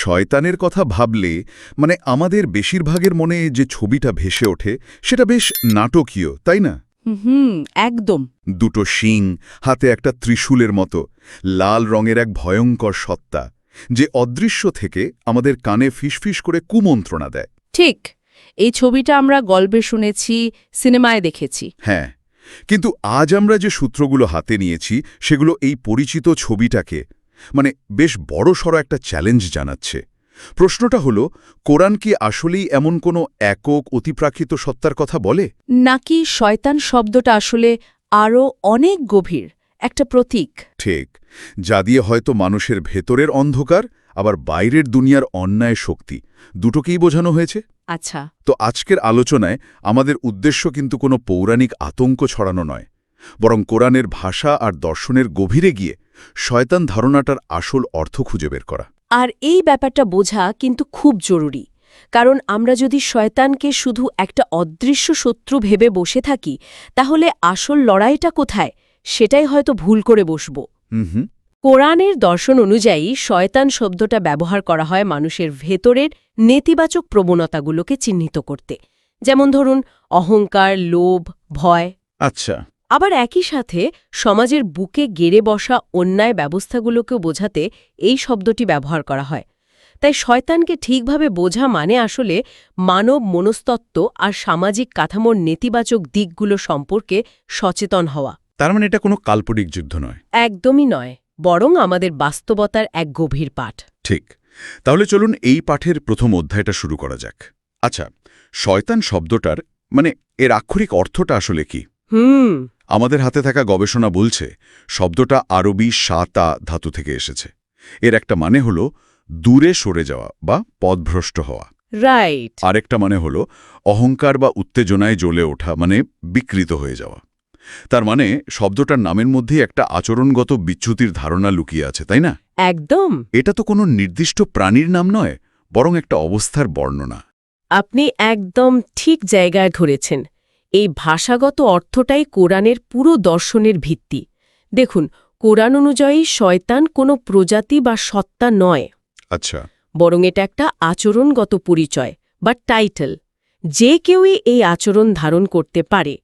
শয়তানের কথা ভাবলে মানে আমাদের বেশিরভাগের মনে যে ছবিটা ভেসে ওঠে সেটা বেশ নাটকীয় তাই না? হুম একদম। দুটো শিং হাতে একটা ত্রিশূলের মতো লাল রঙের এক ভয়ঙ্কর সত্তা যে অদৃশ্য থেকে আমাদের কানে ফিসফিস করে কুমন্ত্রণা দেয়। ঠিক এই ছবিটা আমরা গল্পে শুনেছি সিনেমায় দেখেছি। হ্যাঁ কিন্তু আজ আমরা যে সূত্রগুলো হাতে নিয়েছি সেগুলো এই পরিচিত ছবিটাকে মানে বেশ বড়সড় একটা চ্যালেঞ্জ জানাচ্ছে। প্রশ্নটা হলো কোরআন কি আসলেই এমন কোনো একক অতিপ্রাকৃত সত্তার কথা বলে? নাকি শয়তান শব্দটা আসলে আরও অনেক গভীর একটা প্রতীক? ঠিক যা দিয়ে হয়তো মানুষের ভেতরের অন্ধকার আবার বাইরের দুনিয়ার অন্যায় শক্তি দুটোকেই বোঝানো হয়েছে? আচ্ছা। তো আজকের আলোচনায় আমাদের উদ্দেশ্য কিন্তু কোনো পৌরাণিক আতঙ্ক ছড়ানো নয় বরং কোরআনের ভাষা আর দর্শনের গভীরে গিয়ে শয়তান ধারণাটার আসল অর্থ খুঁজে বের করা। আর এই ব্যাপারটা বোঝা কিন্তু খুব জরুরি। কারণ আমরা যদি শয়তানকে শুধু একটা অদৃশ্য শত্রু ভেবে বসে থাকি তাহলে আসল লড়াইটা কোথায় সেটাই হয়তো ভুল করে বসব। কোরআনের দর্শন অনুযায়ী শয়তান শব্দটা ব্যবহার করা হয় মানুষের ভেতরের নেতিবাচক প্রবণতাগুলোকে চিহ্নিত করতে। যেমন ধরুন অহংকার লোভ ভয়। আচ্ছা। আবার একই সাথে সমাজের বুকে গেড়ে বসা অন্যায় ব্যবস্থাগুলোকেও বোঝাতে এই শব্দটি ব্যবহার করা হয়। তাই শয়তানকে ঠিকভাবে বোঝা মানে আসলে মানব মনস্তত্ত্ব আর সামাজিক কাঠামোর নেতিবাচক দিকগুলো সম্পর্কে সচেতন হওয়া। তার মানে এটা কোনো কাল্পনিক যুদ্ধ নয়। একদমই নয় বরং আমাদের বাস্তবতার এক গভীর পাঠ। ঠিক তাহলে চলুন এই পাঠের প্রথম অধ্যায়টা শুরু করা যাক। আচ্ছা শয়তান শব্দটার মানে এর আক্ষরিক অর্থটা আসলে কি? হুম আমাদের হাতে থাকা গবেষণা বলছে শব্দটা আরবি সাতা ধাতু থেকে এসেছে। এর একটা মানে হল দূরে সরে যাওয়া বা পদভ্রষ্ট হওয়া। রাইট। আরেকটা মানে হল অহংকার বা উত্তেজনায় জ্বলে ওঠা মানে বিকৃত হয়ে যাওয়া। তার মানে শব্দটার নামের মধ্যেই একটা আচরণগত বিচ্যুতির ধারণা লুকিয়ে আছে তাই না? একদম। এটা তো কোনো নির্দিষ্ট প্রাণীর নাম নয় বরং একটা অবস্থার বর্ণনা। আপনি একদম ঠিক জায়গায় ধরেছেন। এই ভাষাগত অর্থটাই কোরআনের পুরো দর্শনের ভিত্তি। দেখুন কোরআন অনুযায়ী শয়তান কোনো প্রজাতি বা সত্তা নয়। আচ্ছা। বরং এটা একটা আচরণগত পরিচয় বা টাইটেল। যে কেউই এই আচরণ ধারণ করতে পারে।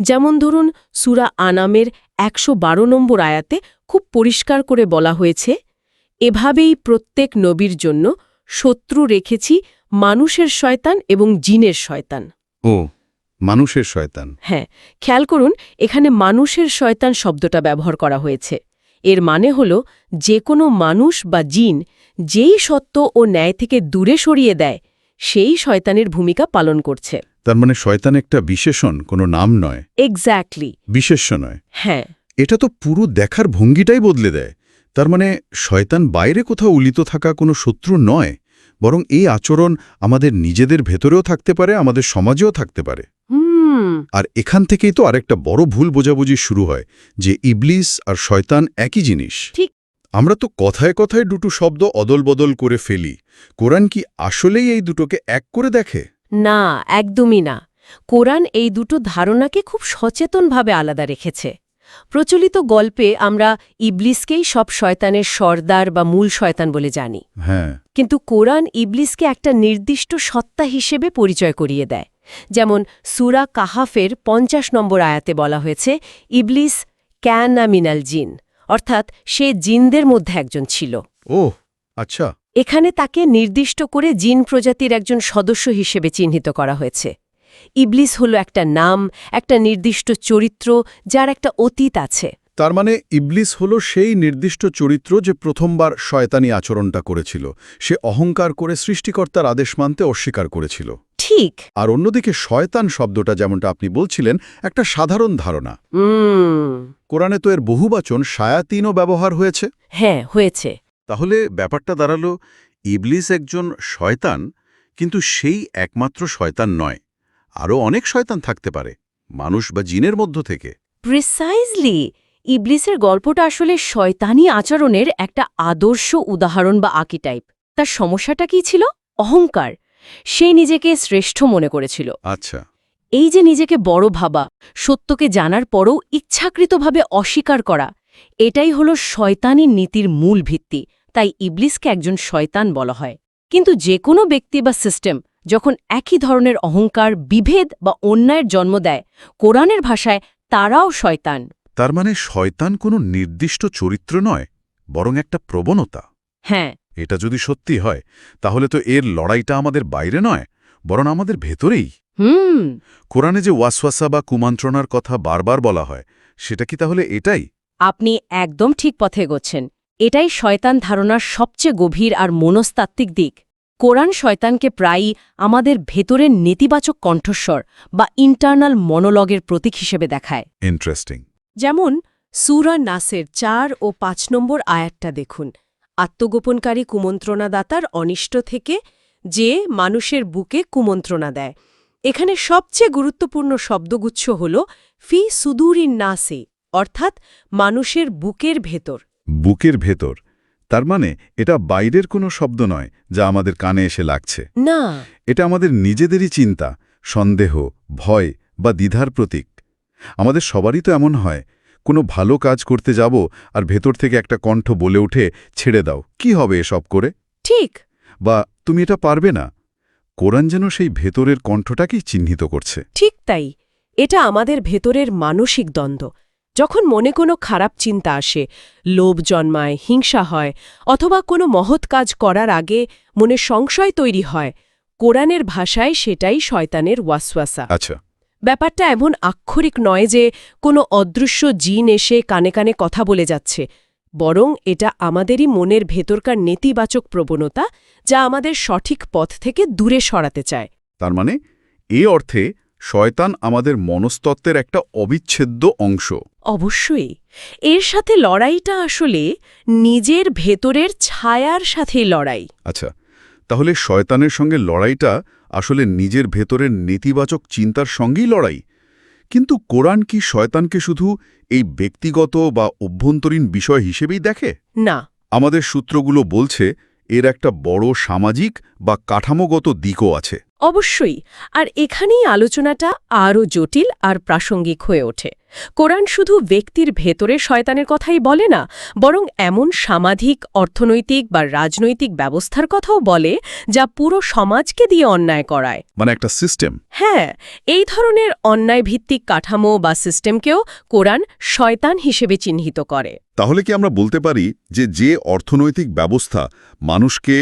যেমন ধরুন সুরা আনামের একশো বারো নম্বর আয়াতে খুব পরিষ্কার করে বলা হয়েছে এভাবেই প্রত্যেক নবীর জন্য শত্রু রেখেছি মানুষের শয়তান এবং জিনের শয়তান। ও। মানুষের শয়তান। হ্যাঁ খেয়াল করুন এখানে মানুষের শয়তান শব্দটা ব্যবহার করা হয়েছে। এর মানে হল যে কোনো মানুষ বা জিন যেই সত্য ও ন্যায় থেকে দূরে সরিয়ে দেয় সেই শয়তানের ভূমিকা পালন করছে। তার মানে শয়তান একটা বিশেষণ কোনো নাম নয়। এক্স্যাক্টলি বিশেষ্য নয়। হ্যাঁ। এটা তো পুরো দেখার ভঙ্গিটাই বদলে দেয়। তার মানে শয়তান বাইরে কোথাও উলিত থাকা কোনো শত্রু নয়। বরং এই আচরণ আমাদের নিজেদের ভেতরেও থাকতে পারে আমাদের সমাজেও থাকতে পারে। হুম। আর এখান থেকেই তো আরেকটা বড় ভুল বোঝাবুঝি শুরু হয় যে ইবলিস আর শয়তান একই জিনিস। ঠিক। আমরা তো কথায় কথায় দুটো শব্দ অদলবদল করে ফেলি। কোরআন কি আসলেই এই দুটোকে এক করে দেখে? না একদমই না। কোরআন এই দুটো ধারণাকে খুব সচেতনভাবে আলাদা রেখেছে। প্রচলিত গল্পে আমরা ইবলিসকেই সব শয়তানের সর্দার বা মূল শয়তান বলে জানি। হ্যাঁ। কিন্তু কোরআন ইবলিসকে একটা নির্দিষ্ট সত্তা হিসেবে পরিচয় করিয়ে দেয়। যেমন সুরা কাহাফের পঞ্চাশ নম্বর আয়াতে বলা হয়েছে ইবলিস ক্যানা মিনাল জিন অর্থাৎ সে জিনদের মধ্যে একজন ছিল। ও আচ্ছা। এখানে তাকে নির্দিষ্ট করে জিন প্রজাতির একজন সদস্য হিসেবে চিহ্নিত করা হয়েছে। ইবলিস হল একটা নাম একটা নির্দিষ্ট চরিত্র যার একটা অতীত আছে। তার মানে ইবলিস হল সেই নির্দিষ্ট চরিত্র যে প্রথমবার শয়তানি আচরণটা করেছিল। সে অহংকার করে সৃষ্টিকর্তার আদেশ মানতে অস্বীকার করেছিল। ঠিক। আর অন্যদিকে শয়তান শব্দটা যেমনটা আপনি বলছিলেন একটা সাধারণ ধারণা। কোরআনে তো এর বহুবাচন সায়াতিনও ব্যবহার হয়েছে। হ্যাঁ হয়েছে। তাহলে ব্যাপারটা দাঁড়াল ইবলিস একজন শয়তান কিন্তু সেই একমাত্র শয়তান নয়। আরও অনেক শয়তান থাকতে পারে মানুষ বা জিনের মধ্য থেকে। প্রিসাইজলি ইবলিসের গল্পটা আসলে শয়তানি আচরণের একটা আদর্শ উদাহরণ বা আকিটাইপ তার সমস্যাটা কি ছিল? অহংকার। সে নিজেকে শ্রেষ্ঠ মনে করেছিল। আচ্ছা। এই যে নিজেকে বড় ভাবা সত্যকে জানার পরও ইচ্ছাকৃতভাবে অস্বীকার করা এটাই হল শয়তানি নীতির মূল ভিত্তি তাই ইবলিসকে একজন শয়তান বলা হয়। কিন্তু যে কোনো ব্যক্তি বা সিস্টেম যখন একই ধরনের অহংকার বিভেদ বা অন্যায়ের জন্ম দেয় কোরআনের ভাষায় তারাও শয়তান। তার মানে শয়তান কোনো নির্দিষ্ট চরিত্র নয় বরং একটা প্রবণতা। হ্যাঁ। এটা যদি সত্যি হয় তাহলে তো এর লড়াইটা আমাদের বাইরে নয় বরং আমাদের ভেতরেই। হুম। কোরআনে যে ওয়াসওয়াসা বা কুমন্ত্রণার কথা বারবার বলা হয় সেটা কি তাহলে এটাই? আপনি একদম ঠিক পথে এগোচ্ছেন। এটাই শয়তান ধারণার সবচেয়ে গভীর আর মনস্তাত্ত্বিক দিক। কোরআন শয়তানকে প্রায়ই আমাদের ভেতরের নেতিবাচক কণ্ঠস্বর বা ইন্টারনাল মনোলগের প্রতীক হিসেবে দেখায়। ইন্টারেস্টিং যেমন সুরা নাসের চার ও পাঁচ নম্বর আয়াতটা দেখুন। আত্মগোপনকারী কুমন্ত্রণাদাতার অনিষ্ট থেকে যে মানুষের বুকে কুমন্ত্রণা দেয়। এখানে সবচেয়ে গুরুত্বপূর্ণ শব্দগুচ্ছ হল ফি সুদূরিন নাসে অর্থাৎ মানুষের বুকের ভেতর। বুকের ভেতর। তার মানে এটা বাইরের কোনো শব্দ নয় যা আমাদের কানে এসে লাগছে। না। এটা আমাদের নিজেদেরই চিন্তা সন্দেহ ভয় বা দ্বিধার প্রতীক। আমাদের সবারই তো এমন হয় কোনো ভালো কাজ করতে যাব আর ভেতর থেকে একটা কণ্ঠ বলে উঠে ছেড়ে দাও কি হবে এসব করে? ঠিক। বা তুমি এটা পারবে না? কোরআন যেন সেই ভেতরের কণ্ঠটাকেই চিহ্নিত করছে। ঠিক তাই এটা আমাদের ভেতরের মানসিক দ্বন্দ্ব। যখন মনে কোনো খারাপ চিন্তা আসে লোভ জন্মায় হিংসা হয় অথবা কোনো মহৎ কাজ করার আগে মনে সংশয় তৈরি হয় কোরআনের ভাষায় সেটাই শয়তানের ওয়াসওয়াসা। আচ্ছা। ব্যাপারটা এমন আক্ষরিক নয় যে কোনো অদৃশ্য জিন এসে কানে কানে কথা বলে যাচ্ছে বরং এটা আমাদেরই মনের ভেতরকার নেতিবাচক প্রবণতা যা আমাদের সঠিক পথ থেকে দূরে সরাতে চায়। তার মানে এ অর্থে শয়তান আমাদের মনস্তত্ত্বের একটা অবিচ্ছেদ্য অংশ। অবশ্যই। এর সাথে লড়াইটা আসলে নিজের ভেতরের ছায়ার সাথেই লড়াই। আচ্ছা তাহলে শয়তানের সঙ্গে লড়াইটা আসলে নিজের ভেতরের নেতিবাচক চিন্তার সঙ্গেই লড়াই? কিন্তু কোরআন কি শয়তানকে শুধু এই ব্যক্তিগত বা অভ্যন্তরীণ বিষয় হিসেবেই দেখে? না। আমাদের সূত্রগুলো বলছে এর একটা বড় সামাজিক বা কাঠামোগত দিকও আছে। অবশ্যই আর এখানেই আলোচনাটা আরও জটিল আর প্রাসঙ্গিক হয়ে ওঠে। কোরআন শুধু ব্যক্তির ভেতরে শয়তানের কথাই বলে না বরং এমন সামাজিক অর্থনৈতিক বা রাজনৈতিক ব্যবস্থার কথাও বলে যা পুরো সমাজকে দিয়ে অন্যায় করায়। মানে একটা সিস্টেম হ্যাঁ এই ধরনের অন্যায় ভিত্তিক কাঠামো বা সিস্টেমকেও কোরআন শয়তান হিসেবে চিহ্নিত করে। তাহলে কি আমরা বলতে পারি যে যে অর্থনৈতিক ব্যবস্থা মানুষকে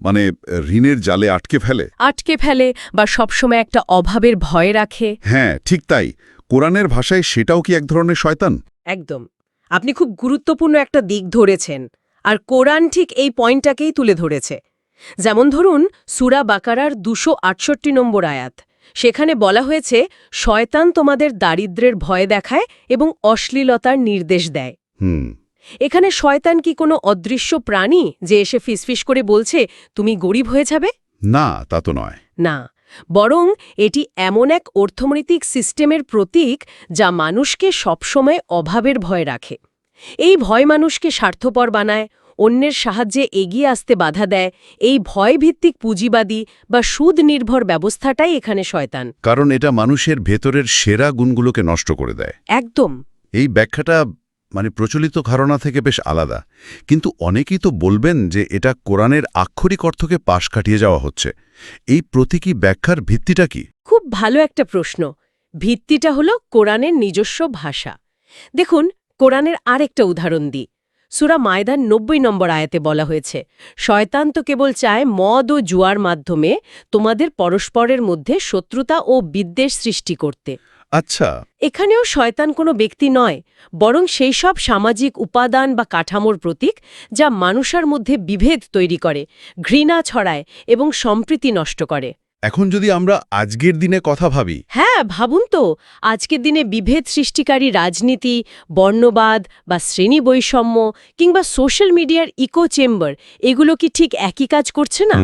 মানে ঋণের জালে আটকে ফেলে? আটকে ফেলে বা সবসময় একটা অভাবের ভয় রাখে। হ্যাঁ ঠিক তাই। কোরআনের ভাষায় সেটাও কি এক ধরনের শয়তান? একদম। আপনি খুব গুরুত্বপূর্ণ একটা দিক ধরেছেন আর কোরআন ঠিক এই পয়েন্টটাকেই তুলে ধরেছে। যেমন ধরুন সুরা বাকারার দুশো আটষট্টি নম্বর আয়াত। সেখানে বলা হয়েছে শয়তান তোমাদের দারিদ্র্যের ভয় দেখায় এবং অশ্লীলতার নির্দেশ দেয়। হুম। এখানে শয়তান কি কোনো অদৃশ্য প্রাণী যে এসে ফিসফিস করে বলছে তুমি গরিব হয়ে যাবে? না তা তো নয়। না। বরং এটি এমন এক অর্থনৈতিক সিস্টেমের প্রতীক যা মানুষকে সবসময় অভাবের ভয় রাখে। এই ভয় মানুষকে স্বার্থপর বানায় অন্যের সাহায্যে এগিয়ে আসতে বাধা দেয় এই ভয়ভিত্তিক পুঁজিবাদী বা সুদ নির্ভর ব্যবস্থাটাই এখানে শয়তান। কারণ এটা মানুষের ভেতরের সেরা গুণগুলোকে নষ্ট করে দেয়। একদম। এই ব্যাখ্যাটা মানে প্রচলিত ধারণা থেকে বেশ আলাদা। কিন্তু অনেকেই তো বলবেন যে এটা কোরআনের আক্ষরিক অর্থকে পাশ কাটিয়ে যাওয়া হচ্ছে। এই প্রতীকী ব্যাখ্যার ভিত্তিটা কি? খুব ভালো একটা প্রশ্ন। ভিত্তিটা হলো কোরআনের নিজস্ব ভাষা। দেখুন, কোরআনের আরেকটা উদাহরণ দিই। সুরা মায়দান নব্বই নম্বর আয়াতে বলা হয়েছে, শয়তান তো কেবল চায় মদ ও জুয়ার মাধ্যমে তোমাদের পরস্পরের মধ্যে শত্রুতা ও বিদ্বেষ সৃষ্টি করতে। আচ্ছা। এখানেও শয়তান কোনো ব্যক্তি নয়, বরং সেই সব সামাজিক উপাদান বা কাঠামোর প্রতীক যা মানুষের মধ্যে বিভেদ তৈরি করে, ঘৃণা ছড়ায় এবং সম্প্রীতি নষ্ট করে। এখন যদি আমরা আজকের দিনে কথা ভাবি। হ্যাঁ ভাবুন তো। আজকের দিনে বিভেদ সৃষ্টিকারী রাজনীতি বর্ণবাদ বা শ্রেণি বৈষম্য কিংবা সোশ্যাল মিডিয়ার ইকো চেম্বার এগুলো কি ঠিক একই কাজ করছে না?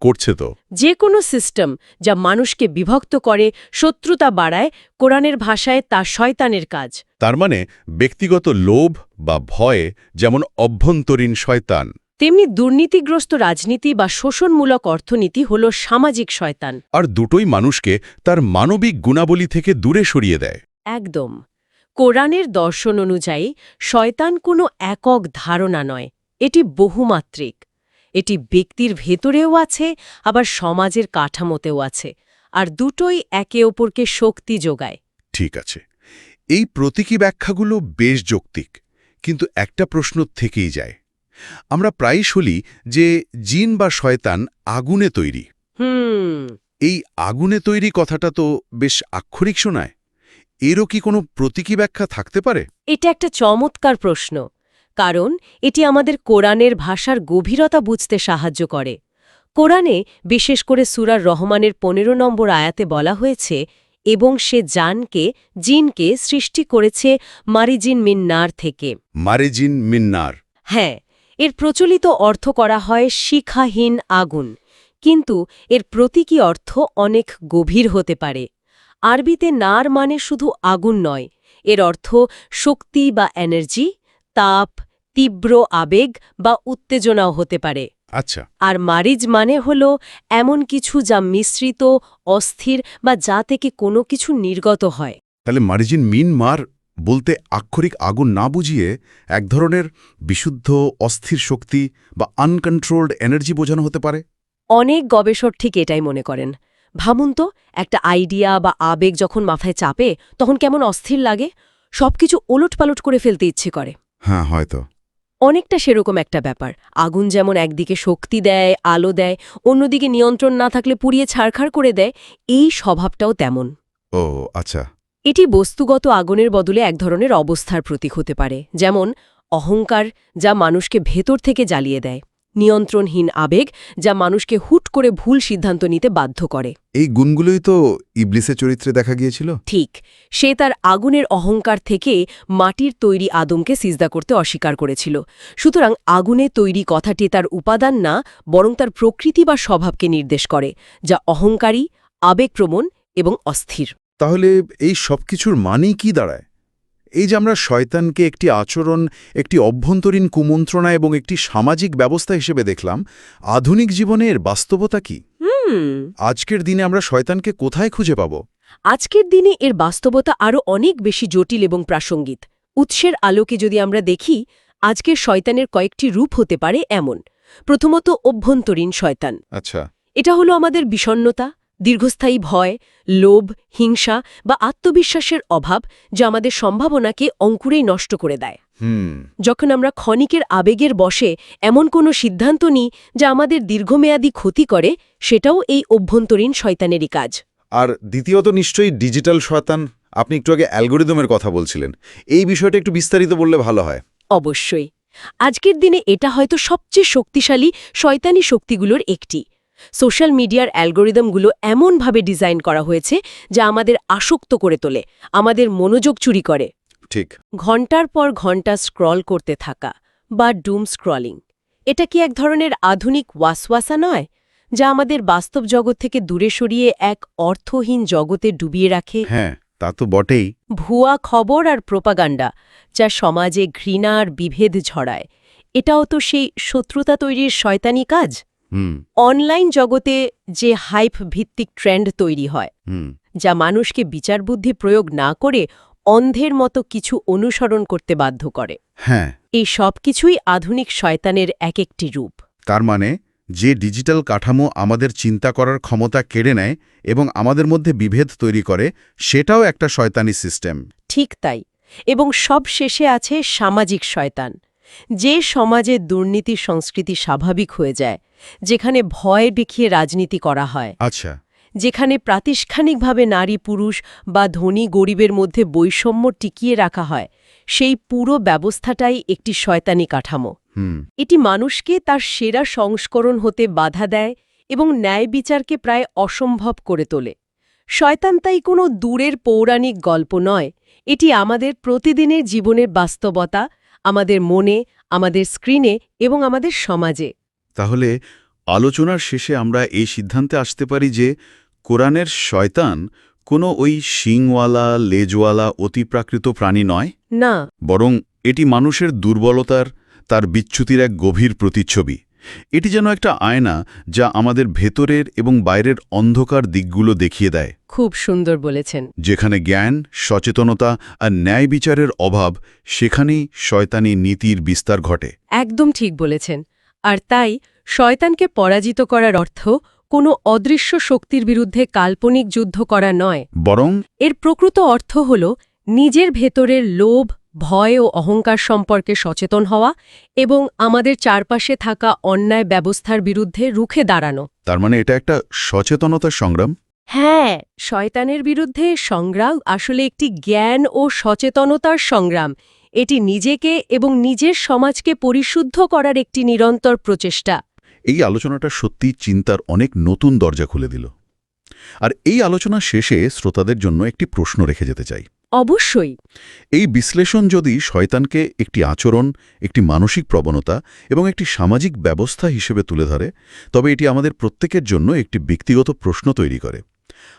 করছে তো। যে কোনো সিস্টেম যা মানুষকে বিভক্ত করে শত্রুতা বাড়ায় কোরআনের ভাষায় তা শয়তানের কাজ। তার মানে ব্যক্তিগত লোভ বা ভয়ে যেমন অভ্যন্তরীণ শয়তান। তেমনি দুর্নীতিগ্রস্ত রাজনীতি বা শোষণমূলক অর্থনীতি হল সামাজিক শয়তান। আর দুটোই মানুষকে তার মানবিক গুণাবলী থেকে দূরে সরিয়ে দেয়। একদম। কোরআনের দর্শন অনুযায়ী শয়তান কোনো একক ধারণা নয় এটি বহুমাত্রিক। এটি ব্যক্তির ভেতরেও আছে আবার সমাজের কাঠামোতেও আছে আর দুটোই একে অপরকে শক্তি যোগায়। ঠিক আছে। এই প্রতীকী ব্যাখ্যাগুলো বেশ যৌক্তিক কিন্তু একটা প্রশ্ন থেকেই যায়। আমরা প্রায়ই শুনি যে জিন বা শয়তান আগুনে তৈরি। হুম। এই আগুনে তৈরি কথাটা তো বেশ আক্ষরিক শোনায়। এরও কি কোনো প্রতীকী ব্যাখ্যা থাকতে পারে? এটা একটা চমৎকার প্রশ্ন কারণ এটি আমাদের কোরআনের ভাষার গভীরতা বুঝতে সাহায্য করে। কোরআনে বিশেষ করে সুরার রহমানের পনেরো নম্বর আয়াতে বলা হয়েছে এবং সে জানকে জিনকে সৃষ্টি করেছে মারিজিন মিন্নার থেকে। মারিজিন মিন্নার। হ্যাঁ এর প্রচলিত অর্থ করা হয় শিখাহীন আগুন। কিন্তু এর প্রতীকী অর্থ অনেক গভীর হতে পারে। আরবিতে নার মানে শুধু আগুন নয় এর অর্থ শক্তি বা এনার্জি তাপ তীব্র আবেগ বা উত্তেজনাও হতে পারে। আচ্ছা। আর মারিজ মানে হল এমন কিছু যা মিশ্রিত অস্থির বা যা থেকে কোনো কিছু নির্গত হয়। তাহলে মারিজিন মিন মার বলতে আক্ষরিক আগুন না বুঝিয়ে এক ধরনের বিশুদ্ধ অস্থির শক্তি বা আনকন্ট্রোলড এনার্জি বোঝানো হতে পারে। অনেক গবেষক ঠিক এটাই মনে করেন। ভাবুন তো একটা আইডিয়া বা আবেগ যখন মাথায় চাপে তখন কেমন অস্থির লাগে? সবকিছু ওলটপালট করে ফেলতে ইচ্ছে করে। হ্যাঁ হয়তো। অনেকটা সেরকম একটা ব্যাপার। আগুন যেমন একদিকে শক্তি দেয় আলো দেয় অন্যদিকে নিয়ন্ত্রণ না থাকলে পুড়িয়ে ছাড়খাড় করে দেয় এই স্বভাবটাও তেমন। ও আচ্ছা। এটি বস্তুগত আগুনের বদলে এক ধরনের অবস্থার প্রতীক হতে পারে যেমন অহংকার যা মানুষকে ভেতর থেকে জ্বালিয়ে দেয় নিয়ন্ত্রণহীন আবেগ যা মানুষকে হুট করে ভুল সিদ্ধান্ত নিতে বাধ্য করে। এই গুণগুলোই তো ইবলিসের চরিত্রে দেখা গিয়েছিল? ঠিক সে তার আগুনের অহংকার থেকে মাটির তৈরি আদমকে সিজদা করতে অস্বীকার করেছিল। সুতরাং আগুনে তৈরি কথাটি তার উপাদান না বরং তার প্রকৃতি বা স্বভাবকে নির্দেশ করে যা অহংকারী আবেগপ্রবণ এবং অস্থির। তাহলে এই সব কিছুর মানেই কি দাঁড়ায়? এই যে আমরা শয়তানকে একটি আচরণ একটি অভ্যন্তরীণ কুমন্ত্রণা এবং একটি সামাজিক ব্যবস্থা হিসেবে দেখলাম আধুনিক জীবনে এর বাস্তবতা কি? হুম। আজকের দিনে আমরা শয়তানকে কোথায় খুঁজে পাব? আজকের দিনে এর বাস্তবতা আরও অনেক বেশি জটিল এবং প্রাসঙ্গিক। উৎসের আলোকে যদি আমরা দেখি আজকের শয়তানের কয়েকটি রূপ হতে পারে এমন। প্রথমত অভ্যন্তরীণ শয়তান। আচ্ছা। এটা হলো আমাদের বিষণ্নতা দীর্ঘস্থায়ী ভয় লোভ হিংসা বা আত্মবিশ্বাসের অভাব যা আমাদের সম্ভাবনাকে অঙ্কুরেই নষ্ট করে দেয়। যখন আমরা ক্ষণিকের আবেগের বসে এমন কোনো সিদ্ধান্ত নিই যা আমাদের দীর্ঘমেয়াদী ক্ষতি করে সেটাও এই অভ্যন্তরীণ শয়তানেরই কাজ। আর দ্বিতীয়ত নিশ্চয়ই ডিজিটাল শয়তান আপনি একটু আগে অ্যালগোরিদমের কথা বলছিলেন। এই বিষয়টা একটু বিস্তারিত বললে ভালো হয়। অবশ্যই। আজকের দিনে এটা হয়তো সবচেয়ে শক্তিশালী শয়তানি শক্তিগুলোর একটি। সোশ্যাল মিডিয়ার অ্যালগোরিদমগুলো এমনভাবে ডিজাইন করা হয়েছে যা আমাদের আসক্ত করে তোলে আমাদের মনোযোগ চুরি করে। ঠিক। ঘণ্টার পর ঘণ্টা স্ক্রল করতে থাকা বা ডুম স্ক্রলিং এটা কি এক ধরনের আধুনিক ওয়াসওয়াসা নয় যা আমাদের বাস্তব জগৎ থেকে দূরে সরিয়ে এক অর্থহীন জগতে ডুবিয়ে রাখে? হ্যাঁ তা তো বটেই। ভুয়া খবর আর প্রোপাগান্ডা যা সমাজে ঘৃণা আর বিভেদ ছড়ায় এটাও তো সেই শত্রুতা তৈরির শয়তানি কাজ? অনলাইন জগতে যে হাইপ ভিত্তিক ট্রেন্ড তৈরি হয় যা মানুষকে বিচারবুদ্ধি প্রয়োগ না করে অন্ধের মতো কিছু অনুসরণ করতে বাধ্য করে। হ্যাঁ। এই সব কিছুই আধুনিক শয়তানের এক একটি রূপ। তার মানে যে ডিজিটাল কাঠামো আমাদের চিন্তা করার ক্ষমতা কেড়ে নেয় এবং আমাদের মধ্যে বিভেদ তৈরি করে সেটাও একটা শয়তানি সিস্টেম। ঠিক তাই। এবং সব শেষে আছে সামাজিক শয়তান যে সমাজে দুর্নীতি সংস্কৃতি স্বাভাবিক হয়ে যায় যেখানে ভয় দেখিয়ে রাজনীতি করা হয়। আচ্ছা। যেখানে প্রাতিষ্ঠানিকভাবে নারী পুরুষ বা ধনী গরিবের মধ্যে বৈষম্য টিকিয়ে রাখা হয় সেই পুরো ব্যবস্থাটাই একটি শয়তানি কাঠামো। এটি মানুষকে তার সেরা সংস্করণ হতে বাধা দেয় এবং ন্যায় বিচারকে প্রায় অসম্ভব করে তোলে। শয়তান তাই কোনো দূরের পৌরাণিক গল্প নয় এটি আমাদের প্রতিদিনের জীবনের বাস্তবতা আমাদের মনে আমাদের স্ক্রিনে এবং আমাদের সমাজে। তাহলে আলোচনার শেষে আমরা এই সিদ্ধান্তে আসতে পারি যে কোরআনের শয়তান কোনো ওই শিংওয়ালা লেজওয়ালা অতিপ্রাকৃত প্রাণী নয়। না। বরং এটি মানুষের দুর্বলতার তার বিচ্যুতির এক গভীর প্রতিচ্ছবি। এটি যেন একটা আয়না যা আমাদের ভেতরের এবং বাইরের অন্ধকার দিকগুলো দেখিয়ে দেয়। খুব সুন্দর বলেছেন। যেখানে জ্ঞান সচেতনতা আর ন্যায় বিচারের অভাব সেখানেই শয়তানি নীতির বিস্তার ঘটে। একদম ঠিক বলেছেন। আর তাই শয়তানকে পরাজিত করার অর্থ কোনো অদৃশ্য শক্তির বিরুদ্ধে কাল্পনিক যুদ্ধ করা নয়। বরং এর প্রকৃত অর্থ হল নিজের ভেতরের লোভ ভয় ও অহংকার সম্পর্কে সচেতন হওয়া এবং আমাদের চারপাশে থাকা অন্যায় ব্যবস্থার বিরুদ্ধে রুখে দাঁড়ানো। তার মানে এটা একটা সচেতনতার সংগ্রাম? হ্যাঁ শয়তানের বিরুদ্ধে সংগ্রাম আসলে একটি জ্ঞান ও সচেতনতার সংগ্রাম। এটি নিজেকে এবং নিজের সমাজকে পরিশুদ্ধ করার একটি নিরন্তর প্রচেষ্টা। এই আলোচনাটা সত্যি চিন্তার অনেক নতুন দরজা খুলে দিল। আর এই আলোচনা শেষে শ্রোতাদের জন্য একটি প্রশ্ন রেখে যেতে চাই। অবশ্যই। এই বিশ্লেষণ যদি শয়তানকে একটি আচরণ একটি মানসিক প্রবণতা এবং একটি সামাজিক ব্যবস্থা হিসেবে তুলে ধরে তবে এটি আমাদের প্রত্যেকের জন্য একটি ব্যক্তিগত প্রশ্ন তৈরি করে।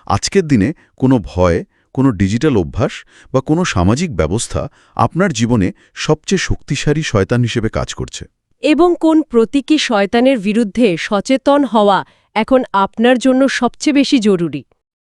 আজকের দিনে কোনো ভয় কোনো ডিজিটাল অভ্যাস বা কোনো সামাজিক ব্যবস্থা আপনার জীবনে সবচেয়ে শক্তিশালী শয়তান হিসেবে কাজ করছে। এবং কোন প্রতীকী শয়তানের বিরুদ্ধে সচেতন হওয়া এখন আপনার জন্য সবচেয়ে বেশি জরুরি।